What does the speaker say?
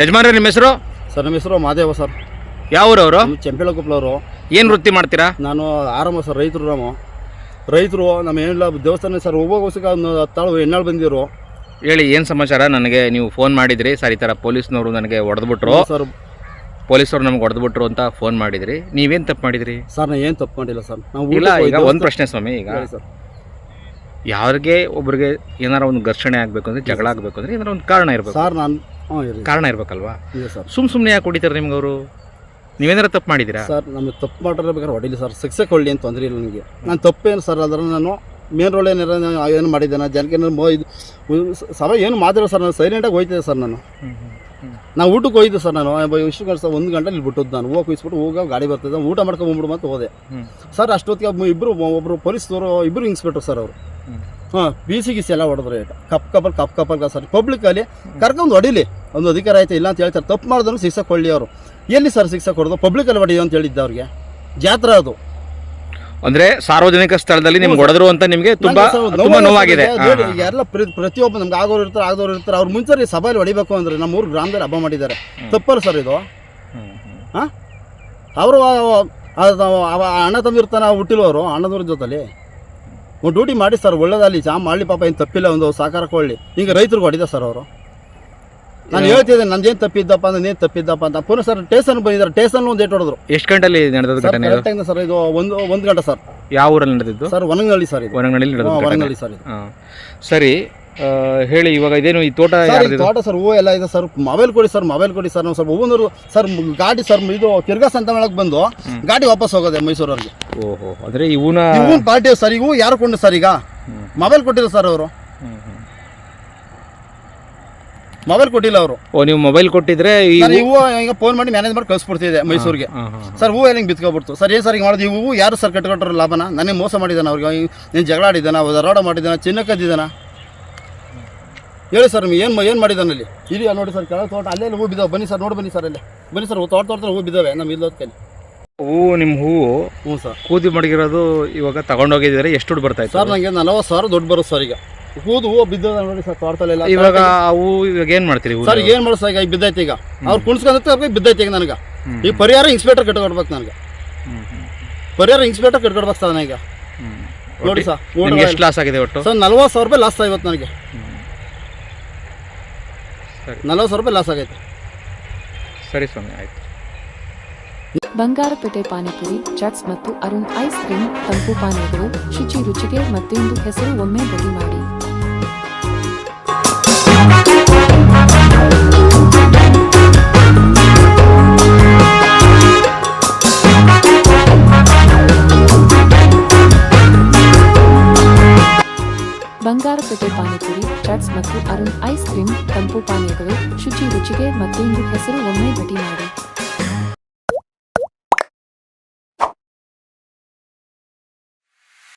ಯಜಮಾನ್ರೆ ನಿಮ್ಮ ಹೆಸರು? ಸರ್ ನಮ್ಮ ಹೆಸರು ಮಾದೇವ ಸರ್. ಯಾವ ಊರವರು? ನಮ್ಮ ಚೆಂಪಿಳಕೊಪ್ಪಲವರು ಏನು ವೃತ್ತಿ ಮಾಡ್ತೀರಾ? ನಾನು ಆರಾಮ ಸರ್ ರೈತರು ನಾವು ರೈತರು ನಮ್ಮ ಏನಿಲ್ಲ ದೇವಸ್ಥಾನ ಸರ್ ಹೋಗೋಗೋಸ್ಕರ ಒಂದು ಹತ್ತಾಳು ಎಣ್ಣಾಳು ಬಂದಿರು ಹೇಳಿ ಏನು ಸಮಾಚಾರ? ನನಗೆ ನೀವು ಫೋನ್ ಮಾಡಿದ್ರಿ. ಸರ್ ಈ ಥರ ಪೊಲೀಸ್ನವರು ನನಗೆ ಹೊಡೆದ್ಬಿಟ್ರು. ಸರ್. ಪೊಲೀಸರು ನಮ್ಗೆ ಹೊಡೆದ್ಬಿಟ್ರು ಅಂತ ಫೋನ್ ಮಾಡಿದ್ರಿ. ನೀವೇನು ತಪ್ಪು ಮಾಡಿದ್ರಿ? ಸರ್ ನಾನು ಏನು ತಪ್ಪು ಮಾಡಿಲ್ಲ ಸರ್. ನಾವು ಇಲ್ಲ ಈಗ ಒಂದು ಪ್ರಶ್ನೆ ಸ್ವಾಮಿ ಈಗ. ಹೇಳಿ ಸರ್. ಯಾರಿಗೆ ಒಬ್ರಿಗೆ ಏನಾರ ಒಂದು ಘರ್ಷಣೆ ಆಗಬೇಕು ಅಂದ್ರೆ ಜಗಳ ಆಗಬೇಕು ಅಂದ್ರೆ ಏನಾರ ಒಂದು ಕಾರಣ ಇರಬೇಕು. ಸರ್ ನಾನು ಇರಿ ಕಾರಣ ಇರಬೇಕಲ್ವಾ? ಇದೆ ಸರ್. ಸುಮ್ ಸುಮ್ಮನೆ ಯಾಕೆ ಹೊಡಿತಾರೆ ನಿಮ್ಗೆ ಅವರು? ನೀವೇನಾರ ತಪ್ಪು ಮಾಡಿದ್ದೀರಾ? ಸರ್ ನಮಗೆ ತಪ್ಪು ಮಾಡಿದ್ರೆ ಬೇಕಾದ್ರೆ ಹೊಡಿಲಿ ಸರ್. ಸಿಕ್ಸೆ ಕೊಡಲಿ ಅಂತ ತೊಂದರೆ ಇಲ್ಲ ನನಗೆ ನಾನು ತಪ್ಪೇನು ಸರ್ ಅದರ ನಾನು ಮೇನ್ ರೋಡ್ ಏನಾರ ಏನು ಮಾಡಿದ್ದೇನೆ ಜನಕ್ಕೆ ಏನಾರು ಮೋ- ಇದು ಸಭೆ ಏನು ಮಾತಾಡೋ ಸರ್ ನಾನು ಸೈಲೆಂಟಾಗಿ ಹೋಯ್ತಿದ್ದೆ ಸರ್ ನಾನು. ನಾವು ಊಟಕ್ಕೆ ಹೋಯ್ತು ಸರ್ ನಾನು. ಇಷ್ಟು ಸರ್ ಒಂದು ಗಂಟೆ ಇಲ್ಲಿ ಬಿಟ್ಟದ್ದು ನಾನು. ಹೋಗಿ ಕುಯಿಸ್ಬಿಟ್ಟು ಹೋಗ ಗಾಡಿ ಬರ್ತದೆ ಊಟ ಮಾಡ್ಕೊಂಡು ಬಂದ್ಬಿಡು ಅಂತ ಹೋದೆ. ಸರ್ ಅಷ್ಟೊತ್ತಿಗೆ ಇಬ್ಬರು ಒಬ್ಬರು ಪೊಲೀಸ್ನವರು ಇಬ್ಬರು ಇನ್ಸ್ಪೆಕ್ಟರ್ ಸರ್ ಅವರು. ಹಾಂ ಬಿ ಸಿ ಗಿಸಿ ಎಲ್ಲ ಹೊಡೆದ್ರು cup couple cup couple sir. ಪಬ್ಲಿಕ್ಕಲ್ಲಿ ಕರ್ಕೊಂಡು ಹೊಡಿಲಿ. ಒಂದು ಅಧಿಕಾರ ಐತೆ ಇಲ್ಲ ಅಂತ ಹೇಳ್ತಾರೆ. ತಪ್ಪು ಮಾಡಿದ್ರು ಶಿಕ್ಷೆ ಕೊಡಲಿ ಅವರು. ಎಲ್ಲಿ ಸರ್ ಶಿಕ್ಷೆ ಕೊಡೋದು? ಪಬ್ಲಿಕಲ್ಲಿ ಹೊಡೆಯೋ ಅಂತ ಹೇಳಿದ್ದ ಅವ್ರಿಗೆ. ಜಾತ್ರೆ ಅದು. ಅಂದ್ರೆ ಸಾರ್ವಜನಿಕ ಸ್ಥಳದಲ್ಲಿ ನಿಮ್ಗೆ ಹೊಡೆದ್ರು ಅಂತ ನಿಮಗೆ ತುಂಬಾ ತುಂಬಾ ನೋವು ನೋವಾಗಿದೆ. ಎಲ್ಲ ಪ್ರತಿಯೊಬ್ಬ ನಮ್ಗೆ ಆಗೋರು ಇರ್ತಾರೆ ಆಗದವ್ರು ಇರ್ತಾರೆ. ಅವ್ರು ಮುಂಚೆ ಸಭೆಯಲ್ಲಿ ಹೊಡಿಬೇಕು ಅಂದ್ರೆ ನಮ್ಮ ಊರು ಗ್ರಾಮದಲ್ಲಿ ಹಬ್ಬ ಮಾಡಿದ್ದಾರೆ. ತಪ್ಪಲ್ಲ ಸರ್ ಇದು. ಅವರು ಅಣ್ಣ ತಂದಿರ್ತಾನೆ ಹುಟ್ಟಿಲ್ವರು ಅಣ್ಣದವ್ರ ಜೊತೆಲಿ ಒಂದು ಡ್ಯೂಟಿ ಮಾಡಿ ಸರ್ ಒಳ್ಳೇದಲ್ಲಿ ಚಾ ಮಾಡಲಿ ಪಾಪ ಏನು ತಪ್ಪಿಲ್ಲ ಒಂದು ಸಹಕಾರ ಕೊಡಲಿ. ಈಗ ರೈತರು ಹೊಡಿದ ಸರ್ ಅವರು. ನಾನು ಹೇಳ್ತಿದ್ದೆ ನಂದೇನು ತಪ್ಪಿದ್ದಪ್ಪ ಅಂದ್ರೆ ಏನು ತಪ್ಪಿದ್ದಪ್ಪ ಅಂತ. ಪುನಃ ಸರ್ ಟೇಸನ್ ಬಂದಿದ್ದಾರೆ ಟೇಸನ್ ಒಂದು ಏಟ್ ಹೊಡೆದ್ರು. ಎಷ್ಟು ಗಂಟೆಲಿ ನಡೆದ ಸರ್ ಘಟನೆ ಇದು? ಕರೆಕ್ಟಾಗಿ ಸರ್ ಇದು ಒಂದು ಒಂದು ಗಂಟೆ ಸರ್. ಯಾವ ಊರಲ್ಲಿ ನಡೆದಿದ್ದು? ಸರ್ ಒಣಗನಹಳ್ಳಿ ಸರ್ ಇದು. ಹೊರಗಡೆ ನಡೆದ ಹಾ, ಘಟನೆ. ಒಣಗನಹಳ್ಳಿ ಸರ್ ಇದು. ಹಾ. ಸರಿ ಆ, ಹೇಳಿ ಇವಾಗ ಇದೇನು ಈ ತೋಟ ಸರ್ ಈ ಯಾರ್ದಿದು? ತೋಟ ಸರ್ ಹೂವು ಎಲ್ಲ ಇದೆ ಸರ್. ಮೊಬೈಲ್ ಕೊಡಿ ಸರ್ ಮೊಬೈಲ್ ಕೊಡಿ ಸರ್. ನಾವು ಸ್ವಲ್ಪ ಹೂವನ್ನೂರು ಸರ್ ಮ್- ಗಾಡಿ ಸರ್ ಇದು ತಿರ್ಗಾಸ್ ಅಂತ ಮೇಳಕ್ಕೆ ಬಂದು ಗಾಡಿ ವಾಪಸ್ ಹೋಗೋದೆ ಮೈಸೂರವ್ರಿಗೆ. ಓಹೋ ಅಂದ್ರೆ ಇವನ ಇವು ಪಾರ್ಟಿ ಸರ್ ಇವು ಯಾರು ಕೊಂಡು ಸರ್ ಈಗ? ಮೊಬೈಲ್ ಕೊಟ್ಟಿದ್ರು ಸರ್ ಅವರು. ಮೊಬೈಲ್ ಕೊಟ್ಟಿಲ್ಲ ಅವರು. ಓ ನೀವು ಮೊಬೈಲ್ ಕೊಟ್ಟಿದ್ರೆ ಈ ಸರ್ ಈಗ ಫೋನ್ ಮಾಡಿ ಮ್ಯಾನೇಜ್ ಮಾಡಿ ಕಳಿಸ್ಬಿಡ್ತಿದೆ ಮೈಸೂರಿಗೆ. ಸರ್ ಹೂವು ಹಿಂಗೆ ಬಿತ್ಕೊಬಿಡ್ತು ಸರ್ ಏ ಸರ್ ಹಿಂಗೆ ಮಾಡೋದು? ಇವು ಯಾರು ಸರ್ ಕಟ್ಕೊಟ್ರ ಲಾಭನ? ನನಗೆ ಮೋಸ ಮಾಡಿದ್ದಾನೆ ಅವ್ರಿಗೆ. ನೀನು ಜಗಳ ಆಡಿದ್ದಾನ ದರೋಡ ಮಾಡಿದ್ದಾನ ಚಿನ್ನ ಕದ್ದಿದ್ದಾನ ಹೇಳಿ ಸರ್ ನಿಮ್ಗೆ ಏನು ಏನು ಮಾಡಿದ್ದಾನೆ ಅಲ್ಲಿ? ಇಲ್ಲಿ ನೋಡಿ ಸರ್ ಕೆಳಗೆ ತೋಟ ಅಲ್ಲೇ ಹೂ ಬಿದ್ದಾವೆ. ಬನ್ನಿ ಸರ್ ನೋಡಿ ಬನ್ನಿ ಸರ್ ಅಲ್ಲೇ. ಬನ್ನಿ ಸರ್ ತೋಟ ತೋಟ ಹೂ ಬಿದ್ದಾವೆ ನಮ್ಮ ಇಲ್ಲೋದ್ ಕೈಲಿ. ಹೂವು ನಿಮ್ಮ ಹೂವು ಹ್ಞೂ ಸರ್. ಕೂದಿ ಮಡಗಿರೋದು ಇವಾಗ ತಗೊಂಡೋಗಿದ್ರೆ ಎಷ್ಟು ದುಡ್ಡು ಬರ್ತಾ ಇತ್ತು? ಸರ್ ನನಗೆ ನಲವತ್ತು ಸಾವಿರ ದುಡ್ಡು ಬರುತ್ತೆ ಸರ್ ಈಗ. ಕೂದು ಹೂವು ಬಿದ್ದದ ನೋಡಿ ಸರ್ ತೋಟದಲ್ಲೆಲ್ಲ ಇವಾಗ ಅವು ಇವಾಗ ಏನ್ ಮಾಡ್ತೀರಿ ಸರ್ ಏನು ಮಾಡೋದು ಸರ್ ಈಗ ಬಿದ್ದೈತೆ ಈಗ. ಅವ್ರು ಕುಣಿಸ್ಕೊಂಡತ್ತೆ ಬಿದ್ದೈತೆ ಈಗ ನನಗೆ. ಹ್ಮ್. ಈ ಪರಿಹಾರ ಇನ್ಸ್ಪೆಕ್ಟರ್ ಕಟ್ಕೊಡ್ಬೇಕು ನನಗೆ. ಹ್ಮ್, ಹ್ಮ್, ಪರಿಹಾರ ಇನ್ಸ್ಪೆಕ್ಟರ್ ಕಟ್ಕೊಡ್ಬೇಕು ಸರ್ ನನಗೆ. ಹ್ಮ್. ನೋಡಿ ಸರ್ ನಿಮ್ಗೆ ಎಷ್ಟು ಲಾಸ್ ಆಗಿದೆ ಒಟ್ಟು? ಸರ್ ನಲ್ವತ್ತು ಸಾವಿರ ರೂಪಾಯಿ ಲಾಸ್ ಇವತ್ತು ನನಗೆ. ಸರಿ. ನಲ್ವತ್ತು ಸಾವಿರ ರೂಪಾಯಿ ಲಾಸ್ ಆಗೈತೆ. ಸರಿ ಸ್ವಾಮಿ ಆಯ್ತು. ಬಂಗಾರಪೇಟೆ ಪಾನಿಪುರಿ ಚಾಟ್ಸ್ ಮತ್ತು ಅರುಣ್ ಐಸ್ ಕ್ರೀಮ್ ತಂಪು ಪಾನೀಯಗಳು ಶುಚಿ ರುಚಿಗೆ ಮತ್ತೊಂದು ಹೆಸರು ಒಮ್ಮೆ ಬದಿ ಮಾಡಿ. ಬಂಗಾರಪೇಟೆ ಪಾನಿಪುರಿ, ಚಟ್ಸ್ ಮತ್ತು ಅರುಣ್ ಐಸ್ ಕ್ರೀಮ್, ತಂಪು ಪಾನೀಯಗಳು, ಶುಚಿ ರುಚಿಗೆ ಮತ್ತೊಂದು ಹೆಸರು ಒಮ್ಮೆ ಭೇಟಿ ಮಾಡಿ.